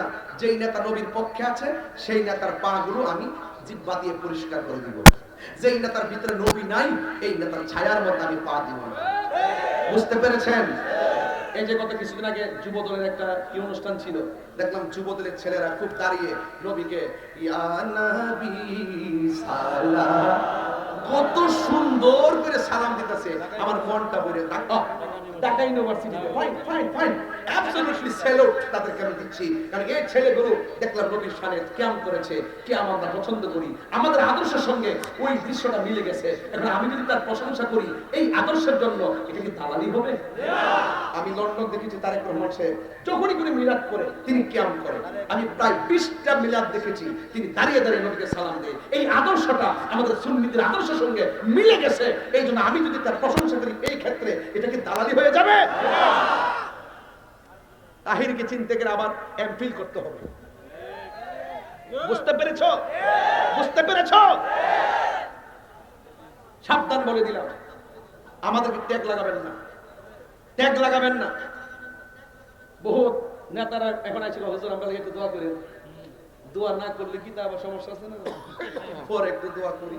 না। যেই নেতা নবীর পক্ষে আছে, সেই নেতার পা গুলো আমি জিব্বা দিয়ে পরিষ্কার করে দিব। যেই নেতার ভিতরে নবী নাই, এই নেতার ছায়ার মধ্যে আমি পা দিব বুঝতে পেরেছেন? এই যে গত কিছুদিন আগে যুব দলের একটা কি অনুষ্ঠান ছিল, দেখলাম যুবদলের ছেলেরা খুব দাঁড়িয়ে নবীকে, ইয়া নবী সালাম কত সুন্দর করে সালাম দিতেছে। আমার মনটা ভরে ঢাকা ইউনিভার্সিটিতে ফাইন ফাইন ফাইন অ্যাবসলিউটলি তাদেরকে আমি দিচ্ছি। কারণ এই ছেলেগুলো দেখলাম নবীর কিয়াম করেছে। কিয়াম আমরা পছন্দ করি? আমাদের আদর্শের সঙ্গে ওই দৃশ্যটা মিলে গেছে। এখন আমি যদি তার প্রশংসা করি, এই আদর্শের জন্য এটা কি দালালি হবে? আমি লন্ডন দেখেছি, তারেক রহমান সাহেব। যখনই করে মিলাদ করে, তিনি কিয়াম করেন আমি প্রায় বিশটা মিলাদ দেখেছি। তিনি দাঁড়িয়ে দাঁড়িয়ে নবীকে সালাম দেয়। এই আদর্শটা আমাদের সুন্নিদের আদর্শের সঙ্গে মিলে গেছে এই জন্য আমি যদি তার প্রশংসা করি, এই ক্ষেত্রে এটা কি দালালি হয়ে যাবে? তাহিরকে চিনতে গেলে আবার এমফিল করতে হবে। বুঝতে পেরেছ? বুঝতে পেরেছ? সাবধান বলে দিলাম, আমাদেরকে ট্যাগ লাগাবেন না। ট্যাগ লাগাবেন না। বহুত নেতারা এখন আইছিল, হুজুর, আমরা একটু দোয়া করেন দোয়া না করলে কি তা আবার সমস্যা আছে না? পরে একটু দোয়া করি।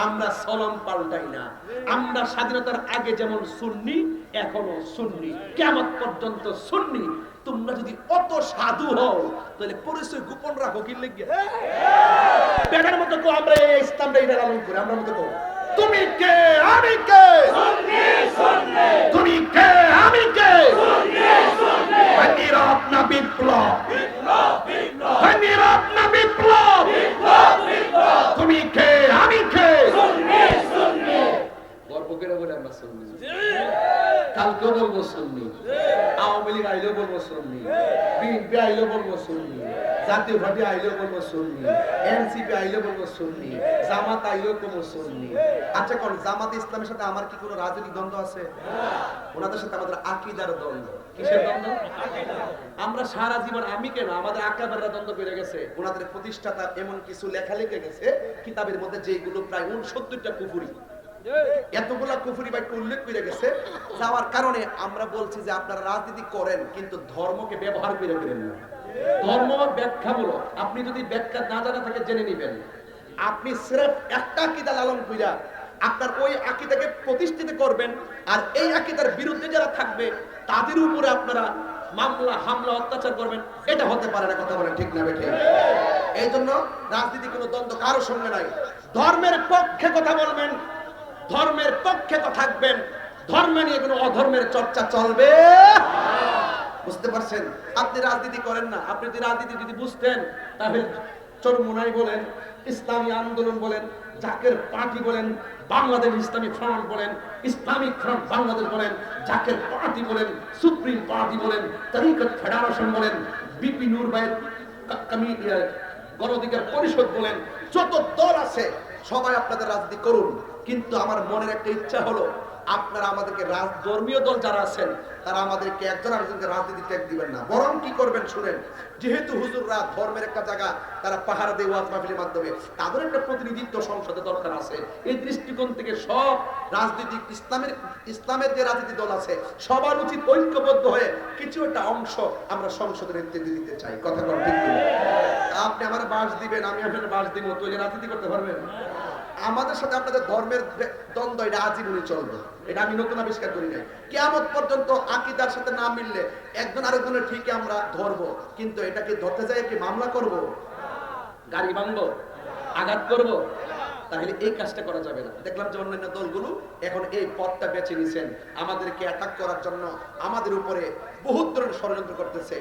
আমরা সলম পাল্টাই না। আমরা স্বাধীনতার আগে যেমন সুন্নি এখনও শুননি কেমন পর্যন্ত শুননি তোমরা যদি অত সাধু হও তাহলে পরিচয় গোপন রাখো কি বেটার মতো কো আমরা ইসলামটা এটা লালন করি আমরা মতো কো তুমি কে? আমি কে তুমি কে আমি কে নীরব না বিপ্লব নীরব না বিপ্লব তুমি কে আমি কে গর্ব করে বলে আমরা শুননি কালকেও বলব শুননি আওয়ামী লীগ আইলেও বলব শুননি বিএনপি আইলেও বলব শুননি জাতীয় পার্টি আইলেও বলব শুননি এনসিপি আইলেও বলব শুননি জামাত আইলেও বলব শুননি আচ্ছা কোন জামাত ইসলামের সাথে আমার কি কোনো রাজনৈতিক দ্বন্দ্ব আছে? ওনাদের সাথে আমাদের আকিদার দ্বন্দ্ব। কিসের দ্বন্দ্ব? আমরা সারা জীবন আমি কেন? আমাদের আকাবেররা দ্বন্দ্ব করে গেছে। ওনাদের প্রতিষ্ঠাতা এমন কিছু লেখা লিখে গেছে, কিতাবের মধ্যে যেগুলো প্রায় উনসত্তরটা কুফুরি। এতগুলা কুফুরি বাক্য উল্লেখ করে গেছে। যাওয়ার কারণে আমরা বলছি যে আপনারা রাজনীতি করেন, কিন্তু ধর্মকে ব্যবহার করে করেন না। ধর্ম ব্যাখ্যামূলক। আপনি যদি ব্যাখ্যা না জানা থাকে, জেনে নিবেন। আপনি সিরেফ একটা আকিদা লালন কইরা আপনার ওই আকিদাকে প্রতিষ্ঠিত করবেন, আর এই আকিদার বিরুদ্ধে যারা থাকবে, তাদের উপরে আপনারা মামলা, হামলা, অত্যাচার করবেন। এটা হতে পারে না, কথা বলেন ঠিক না, বেঠে। এই জন্য রাজনীতি কোনো দ্বন্দ্ব কারোর সঙ্গে নাই। ধর্মের পক্ষে কথা বলবেন ধর্মের পক্ষে তো থাকবেন। ধর্ম নিয়ে কোনো অধর্মের চর্চা চলবে? বুঝতে পারছেন? আপনি রাজনীতি করেন না। আপনি যদি রাজনীতি যদি বুঝতেন তাহলে চরমুনাই বলেন ইসলামী আন্দোলন বলেন জাকের পার্টি বলেন বাংলাদেশ ইসলামী ফ্রন্ট বলেন ইসলামিক ফ্রন্ট বাংলাদেশ বলেন জাকের পার্টি বলেন সুপ্রিম পার্টি বলেন তরিকত ফেডারেশন বলেন বিপি নূর ভাইয়ের ইয়ে, গণ পরিষদ বলেন যত দল আছে সবাই আপনাদের রাজনীতি করুন। কিন্তু আমার মনের একটা ইচ্ছা হলো, আপনারা আমাদেরকে রাজ, ধর্মীয় দল যারা আছেন, তারা আমাদেরকে একজন আরেকজনকে রাজনীতি ত্যাগ দিবেন না। বরং কি করবেন শুনেন, যেহেতু হুজুররা ধর্মের একটা জায়গা, তারা পাহাড় দিয়ে ওয়াজ মাহফিলের মাধ্যমে, তাদের একটা প্রতিনিধিত্ব সংসদে দরকার আছে। এই দৃষ্টিকোণ থেকে সব রাজনৈতিক ইসলামের ইসলামের যে রাজনীতি দল আছে, সবার উচিত ঐক্যবদ্ধ হয়ে কিছু একটা অংশ আমরা সংসদের নেতৃত্ব দিতে চাই। কথা ঠিক আপনি আমার বাস দিবেন, আমি আপনার বাস দিব, তো রাজনীতি করতে পারবেন? আমাদের সাথে আপনাদের ধর্মের দ্বন্দ্ব, এটা আজীবনই চলবে। এটা আমি নতুন আবিষ্কার করি নাই। কেমন পর্যন্ত আকিদার সাথে না মিললে একজন আরেকজনের ঠিকই আমরা ধরবো, কিন্তু এটাকে ধরতে যাই কি মামলা করব? গাড়ি ভাঙবো? আঘাত করব? তাহলে এই কাজটা করা যাবে না। দেখলাম যে অন্যান্য দলগুলো এখন এই পথটা বেছে নিছেন। আমাদেরকে অ্যাটাক করার জন্য আমাদের উপরে বহুত ধরনের ষড়যন্ত্র করতেছে।